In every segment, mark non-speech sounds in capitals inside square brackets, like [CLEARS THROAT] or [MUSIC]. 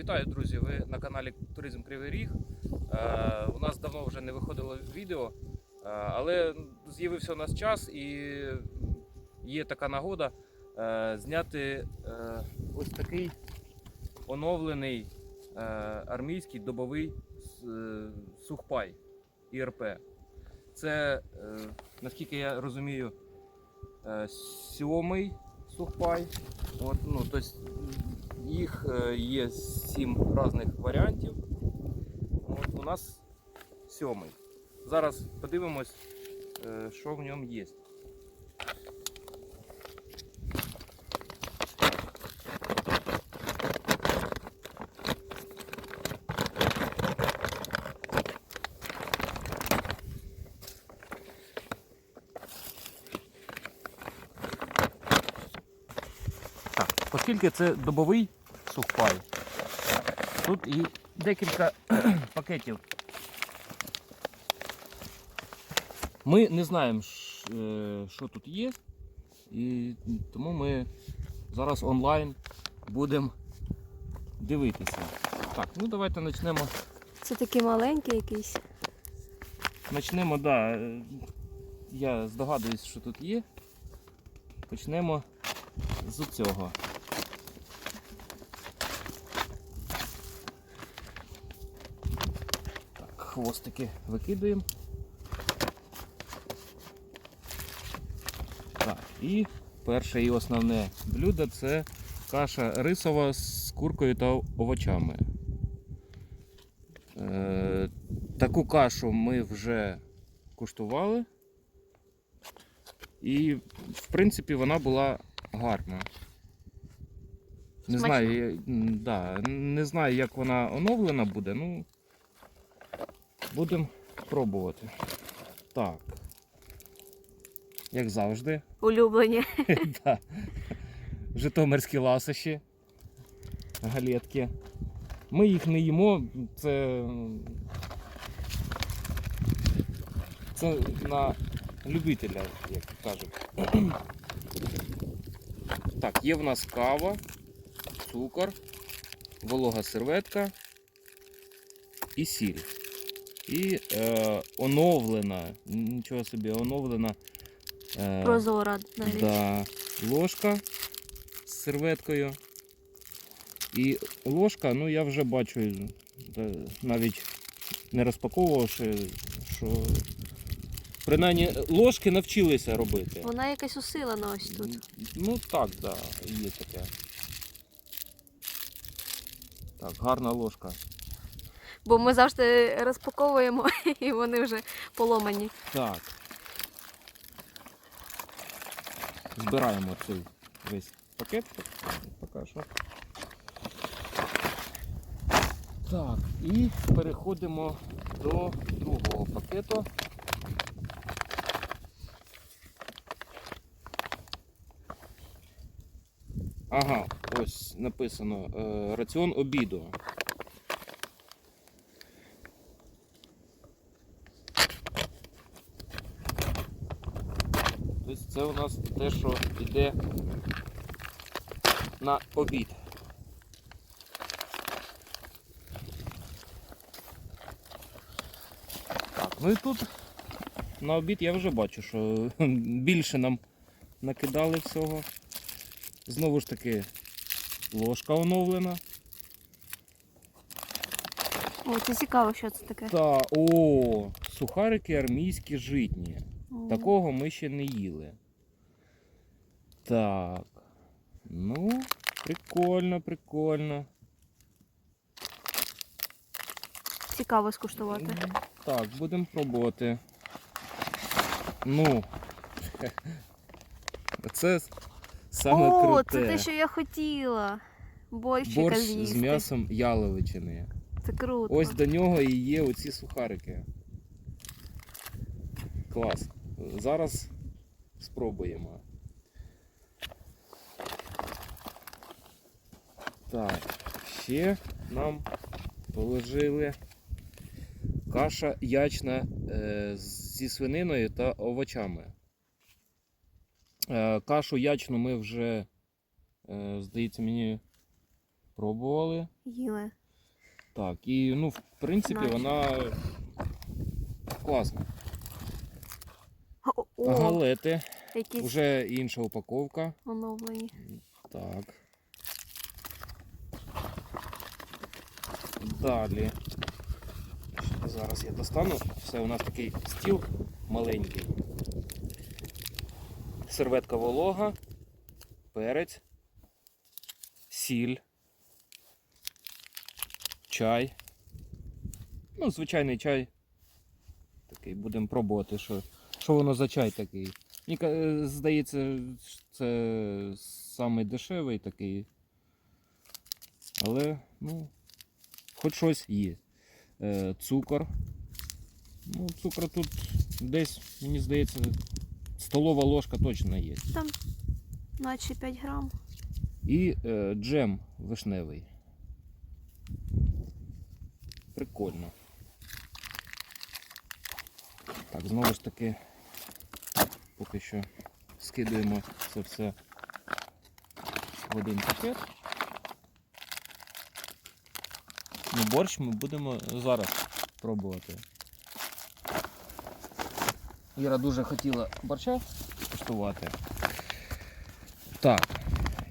Вітаю, друзі! Ви на каналі Туризм Кривий Ріг. Е, у нас давно вже не виходило відео, е, але з'явився у нас час і є така нагода е, зняти е, ось такий оновлений е, армійський добовий е, сухпай ІРП. Це, е, наскільки я розумію, е, сьомий сухпай. От, ну, тобто їх е, є сім різних варіантів. От, у нас сьомий. Зараз подивимось, е, що в ньому є. Оскільки це добовий сухпай, тут і декілька [CLEARS THROAT] пакетів. Ми не знаємо, е, що тут є, і тому ми зараз онлайн будемо дивитися. Так, ну давайте почнемо. Це такий маленький якийсь. Почнемо, да. е, Я здогадуюсь, що тут є. Почнемо з цього. Хвостики викидаємо. Так, і перше і основне блюдо це каша рисова з куркою та овочами. Е, таку кашу ми вже куштували. І, в принципі, вона була гарна. Не знаю, я- м, да, не знаю, як вона оновлена буде, ну будемо пробувати. Так. Як завжди. Улюблені. [LAUGHS] да. Житомирські ласощі, галетки. Ми їх не їмо, це. Це на любителя, як кажуть. [CLEARS THROAT] Так, є в нас кава, цукор, волога серветка і сіль. І е, оновлена, нічого собі, оновлена. Е, Прозора навіть. Да, ложка з серветкою. І ложка, ну я вже бачу, навіть не розпаковувавши, що принаймні ложки навчилися робити. Вона якась усилена ось тут. Ну так, да, є таке. Так, гарна ложка. Бо ми завжди розпаковуємо [LAUGHS] і вони вже поломані. Так. Збираємо цей весь пакет поки що. Так, і переходимо до другого пакету. Ага, ось написано е, раціон обіду. Тобто це у нас те, що йде на обід. Так, ну і тут на обід я вже бачу, що [LAUGHS] більше нам накидали всього. Знову ж таки, ложка оновлена. О, це цікаво, що це таке. Та, о, сухарики армійські житні. Такого ми ще не їли. Так. Ну, прикольно, прикольно. Цікаво скуштувати. Так, будемо пробувати. Ну. [LAUGHS] Це саме О, круте. це те, що я хотіла. Борщика Борщ з'їсти. з м'ясом яловичини. Це круто. Ось до нього і є оці сухарики. Клас. Зараз спробуємо. Так, ще нам положили каша ячна е, зі свининою та овочами. Е, кашу ячну ми вже, е, здається, мені пробували. Їли. Так, і ну, в принципі, вона класна. О, Галети, якісь вже інша упаковка. оновлені. Так. Далі. Зараз я достану. Все, у нас такий стіл маленький. Серветка волога, перець, сіль, чай. Ну, звичайний чай. Такий будемо пробувати, що, що воно за чай такий. Мені е, здається, це самий дешевий такий. Але, ну, хоч щось є. Е, цукор. Ну, цукор тут десь, мені здається, столова ложка точно є. Там наче 5 грам. І е, джем вишневий. Прикольно. Так, знову ж таки, поки що скидуємо це все в один пакет. Ну, борщ ми будемо зараз пробувати. Іра дуже хотіла борща куштувати. Так,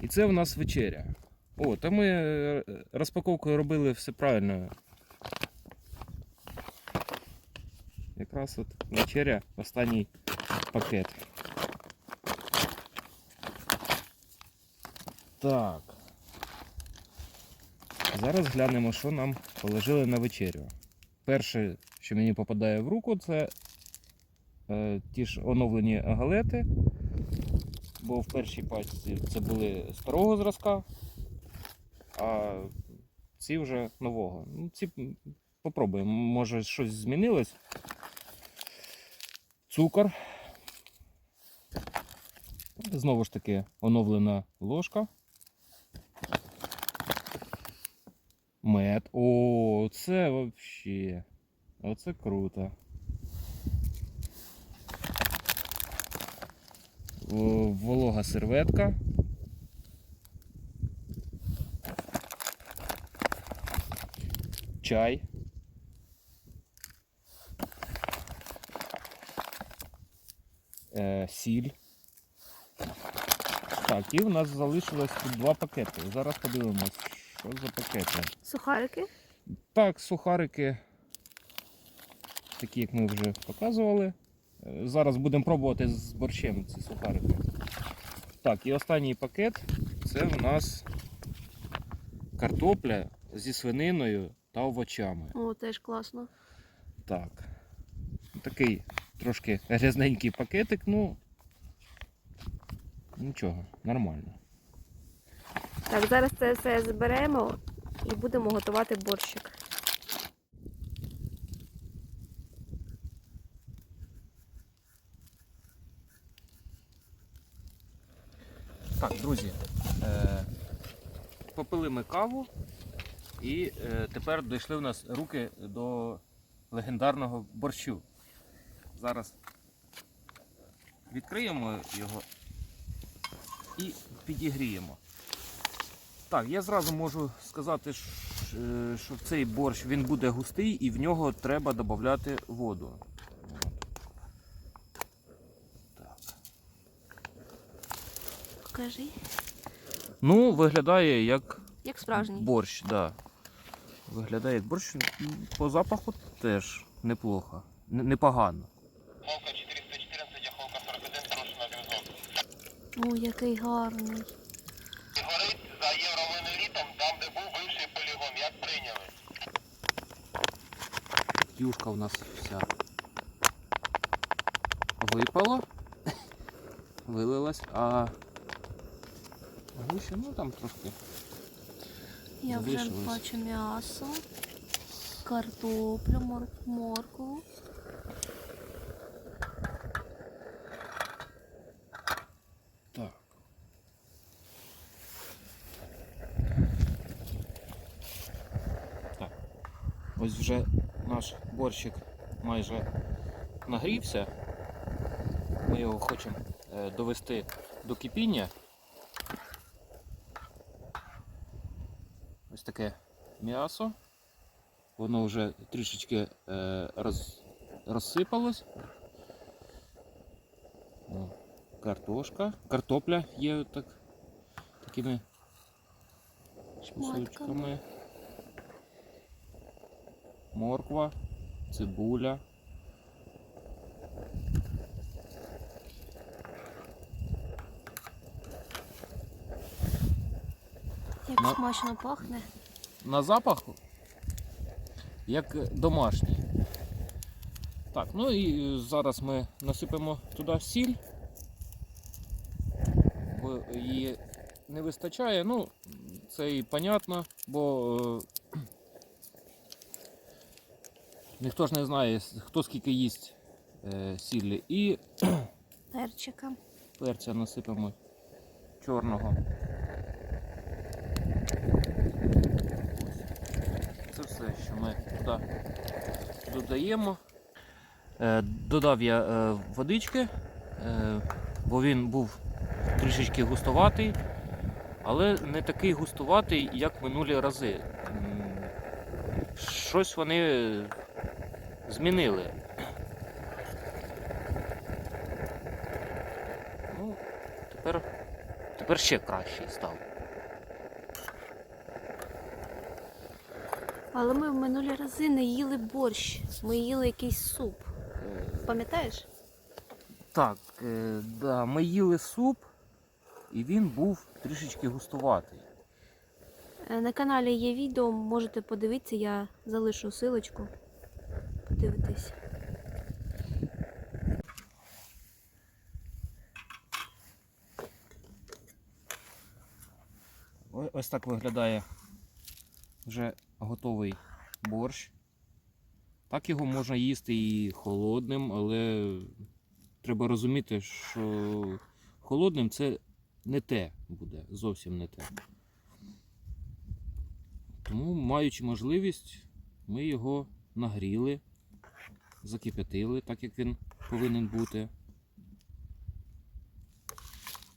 і це в нас вечеря. О, та ми е, розпаковкою робили все правильно. Якраз от вечеря, останній пакет. Так. Зараз глянемо, що нам положили на вечерю. Перше, що мені попадає в руку, це е, ті ж оновлені галети. Бо в першій пачці це були старого зразка, а ці вже нового. Ну, ці попробуємо, може щось змінилось. Цукор. Знову ж таки оновлена ложка. О, це взагалі. Оце круто. Волога серветка. Чай. Е, сіль. Так, і в нас залишилось тут два пакети. Зараз подивимось, що за пакети. Сухарики. Так, сухарики, такі, як ми вже показували. Е, Зараз будемо пробувати з борщем ці сухарики. Так, і останній пакет це в нас картопля зі свининою та овочами. О, теж класно. Так. Такий трошки грязненький пакетик, ну нічого, нормально. Так, зараз це все зберемо і будемо готувати борщик. Так, друзі, е, попили ми каву, і е, тепер дійшли у нас руки до легендарного борщу. Зараз відкриємо його і підігріємо. Так, я зразу можу сказати, е, що в цей борщ він буде густий і в нього треба додати воду. Так. Покажи. Ну, виглядає як Як справжній. борщ, да. Виглядає як борщ. По запаху теж неплохо. Непогано. Холка 414, а Холка 41, прошу на. О, який гарний. Горить за євровинолітом, там, де був бивший полігон, як прийняли. Юшка у нас вся випала, [LAUGHS] вилилась, а гуща, ну там трошки. Я вже бачу м'ясо, картоплю, мор- моркву. Так. Так. Ось вже наш борщик майже нагрівся. Ми його хочемо е, довести до кипіння. Ось таке м'ясо. Воно вже трішечки е, роз, розсипалось. Ну, картошка. Картопля є так, такими Шматками. кусочками. Морква, цибуля. Як Ну. смачно пахне. на запах як домашній. Так, ну і зараз ми насипемо туди сіль, бо її не вистачає. Ну, це і понятно, бо е, ніхто ж не знає, хто скільки їсть е, сіллі. І [COUGHS] Перчика. перця насипемо чорного. Це все, що ми туди додаємо. Е, Додав я е, водички, е, бо він був трішечки густоватий, але не такий густуватий, як минулі рази. Щось вони змінили. Ну, тепер, тепер ще кращий став. Але ми в минулі рази не їли борщ. Ми їли якийсь суп. Пам'ятаєш? Так, е, да, ми їли суп, і він був трішечки густуватий. Е, На каналі є відео, можете подивитися, я залишу силочку. Подивитись. Ось так виглядає вже готовий борщ. Так його можна їсти і холодним, але треба розуміти, що холодним це не те буде, зовсім не те. Тому, маючи можливість, ми його нагріли, закип'ятили, так як він повинен бути.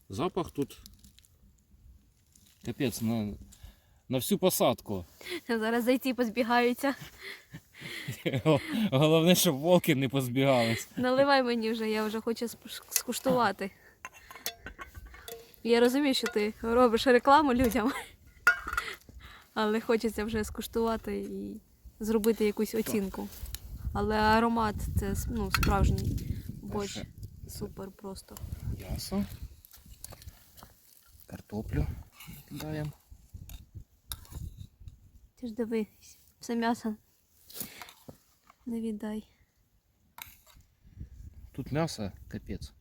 Запах тут капець на, на всю посадку. Зараз зайці позбігаються. [LAUGHS] Головне, щоб волки не позбігались. Наливай мені вже, я вже хочу скуштувати. Я розумію, що ти робиш рекламу людям, але хочеться вже скуштувати і зробити якусь оцінку. Але аромат це ну, справжній борщ. Перше. Супер просто. М'ясо. Картоплю кидаємо. Ти ж дивись, все м'ясо не віддай. Тут м'ясо капець.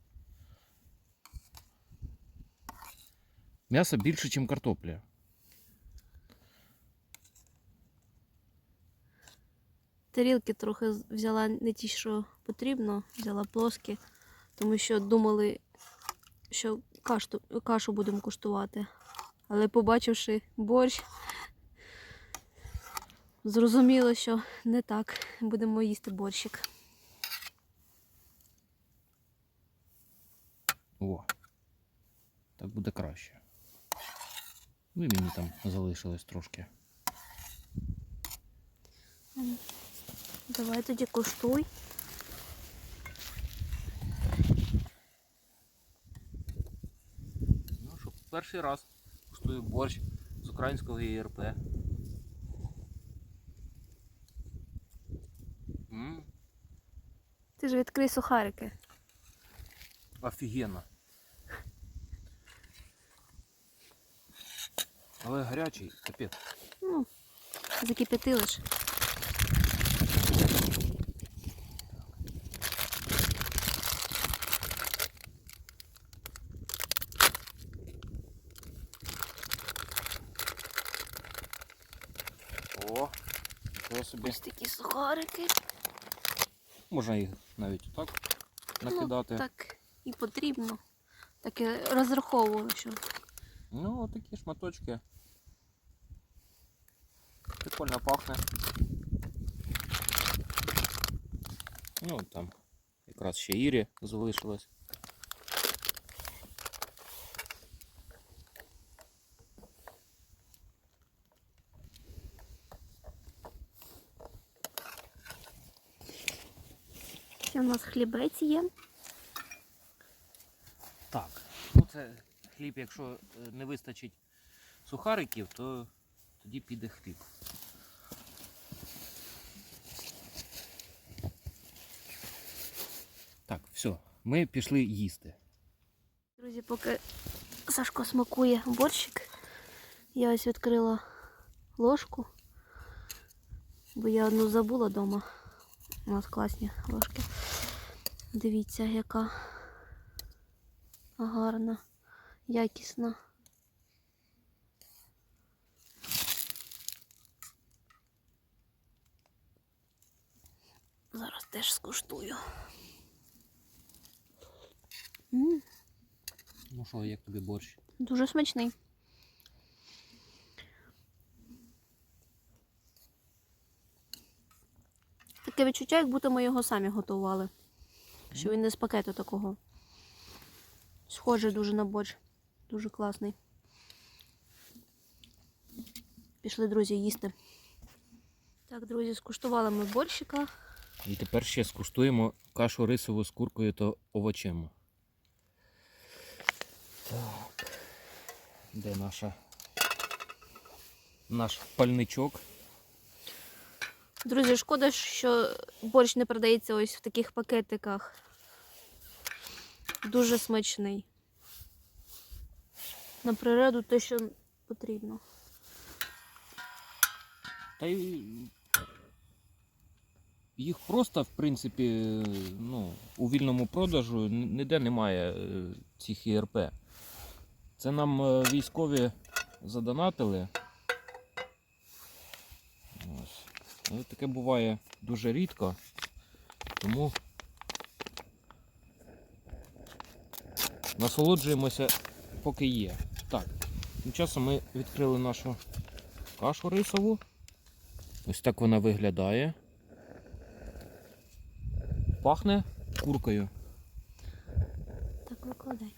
М'ясо більше, ніж картопля. Тарілки трохи взяла не ті, що потрібно, взяла плоскі, тому що думали, що кашу, кашу будемо куштувати. Але побачивши борщ, зрозуміло, що не так. Будемо їсти борщик. О. Так буде краще. Ну і мені там залишилось трошки. Давай тоді куштуй. Ну що, перший раз куштую борщ з українського ЄРП. М, Ти ж відкрий сухарики. Офігенно. Але гарячий, капець. Ну, закип'ятили ж. О, що собі. Ось сухарики. Можна їх навіть так накидати. Ну, так і потрібно. Так і розраховувала, що Ну, такі шматочки. Прикольно пахне. Ну, там якраз ще Ірі залишилось. У нас хлібець є. Так. Ну це хліб, якщо е, не вистачить сухариків, то тоді піде хліб. Так, все, ми пішли їсти. Друзі, поки Сашко смакує борщик, я ось відкрила ложку, бо я одну забула вдома. У нас класні ложки. Дивіться, яка гарна, якісна. Зараз теж скуштую. м Ну що, як тобі борщ? Дуже смачний. Таке відчуття, як будто ми його самі готували. Що він не з пакету такого. Схожий дуже на борщ. Дуже класний. Пішли, друзі, їсти. Так, друзі, скуштували ми борщика. І тепер ще скуштуємо кашу рисову з куркою та овочем. Так. Де наша наш пальничок? Друзі, шкода, що борщ не продається ось в таких пакетиках. Дуже смачний. На природу те, що потрібно. Та й їх просто, в принципі, ну, у вільному продажу ніде немає е, цих ІРП. Це нам е, військові задонатили. Ось. Але таке буває дуже рідко. Тому насолоджуємося, поки є. Так, тим часом ми відкрили нашу кашу рисову. Ось так вона виглядає. Пахне куркою. Так, викладай.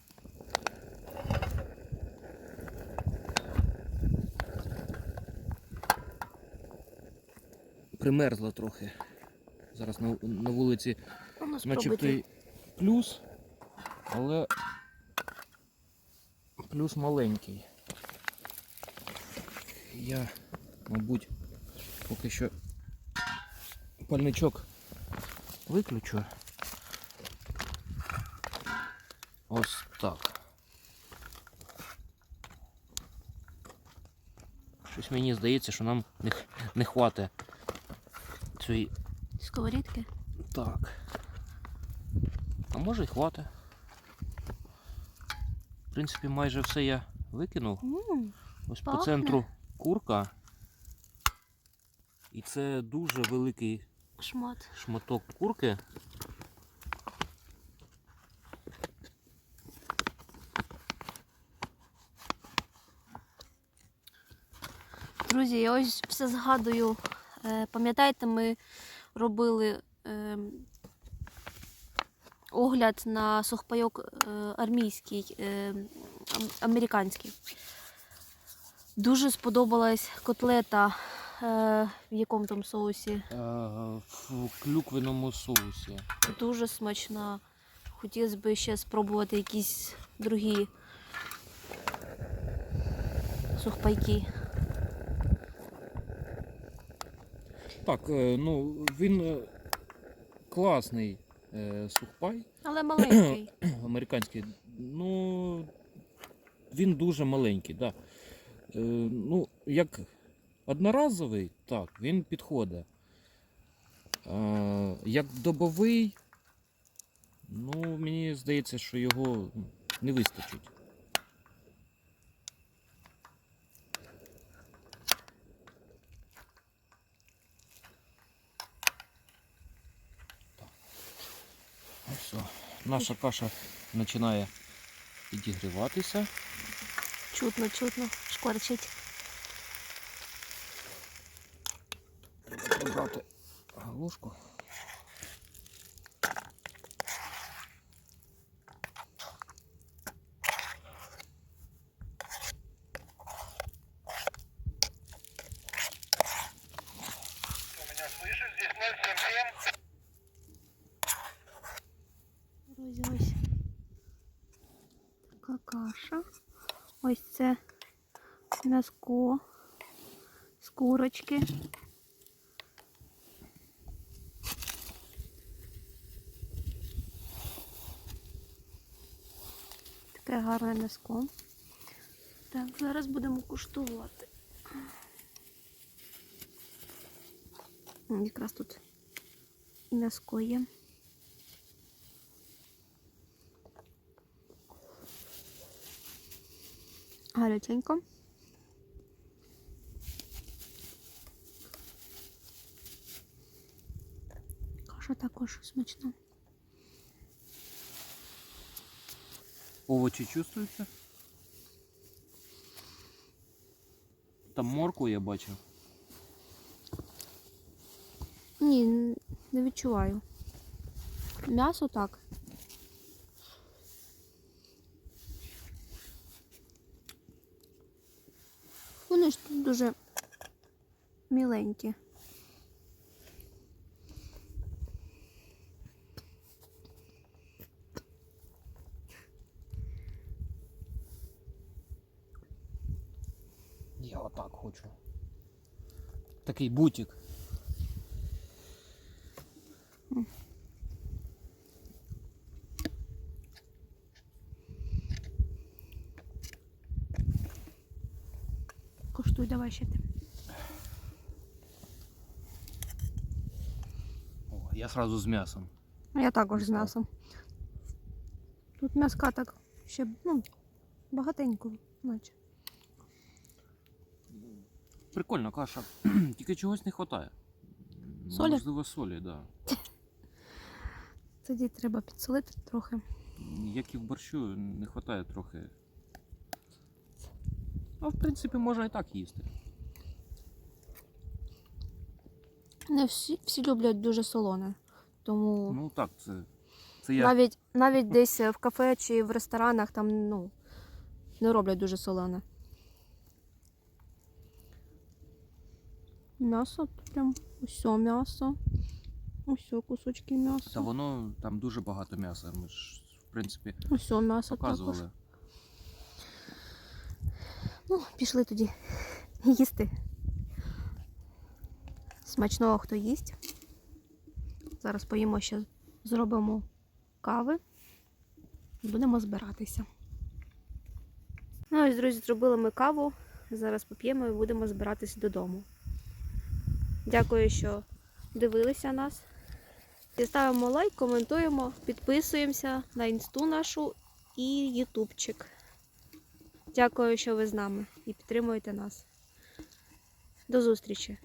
Примерзла трохи. Зараз на, на вулиці Воно начебто й плюс, але плюс маленький. Я, мабуть, поки що пальничок виключу. Ось так. Щось мені здається, що нам не, не хватить цієї Сковорідки. так. А може й хватить. В принципі, майже все я викинув. М, Ось по Пахне. центру курка. І це дуже великий Шмат. шматок курки. Друзі, я ось все згадую. Е, Пам'ятаєте, ми робили е, огляд на сухпайок е, армійський, американський. Дуже сподобалась котлета в якому там соусі. В клюквеному соусі. Дуже смачна. Хотілося б ще спробувати якісь другі сухпайки. Так, е, ну він е, класний е, сухпай. Але маленький. [CLEARS THROAT] американський. Ну, він дуже маленький, да. Е, ну, як одноразовий, так, він підходить. Як добовий, ну, мені здається, що його не вистачить. Все. Наша каша починає підігріватися. Чутно, чутно, шкварчить. Брати ложку. М'язко з курочки. Таке гарне м'язко. Так, зараз будемо куштувати. Якраз тут м'язко є. Гаряченько. Каша також смачна. Овочі чувствуються? Там морку я бачив. Ні, не відчуваю. М'ясо так. Вони ж тут дуже міленькі. Я отак хочу. Такий бутик. Коштуй, давай ще ти. О, я сразу з м'ясом. А Я також з м'ясом. Тут м'яска так ще ну, багатенько, наче. Прикольна каша. [CLEARS THROAT] Тільки чогось не вистачає. Солі? Можливо, солі, так. Да. [LAUGHS] Тоді треба підсолити трохи. Як і в борщу, не вистачає трохи. Ну, в принципі, можна і так їсти. Не всі, всі люблять дуже солоне. Тому Ну так, це. Це я. навіть, навіть десь в кафе чи в ресторанах там ну, не роблять дуже солене. М'ясо прям усе м'ясо. Усе кусочки м'яса. Та воно там дуже багато м'яса. Ми ж, в принципі, Усе м'ясо також. Ну, пішли тоді їсти. Смачного хто їсть. Зараз поїмо ще, зробимо кави і будемо збиратися. Ну ось, друзі, зробили ми каву. Зараз поп'ємо і будемо збиратися додому. Дякую, що дивилися нас. І ставимо лайк, коментуємо, підписуємося на інсту нашу і ютубчик. Дякую, що ви з нами і підтримуєте нас. До зустрічі!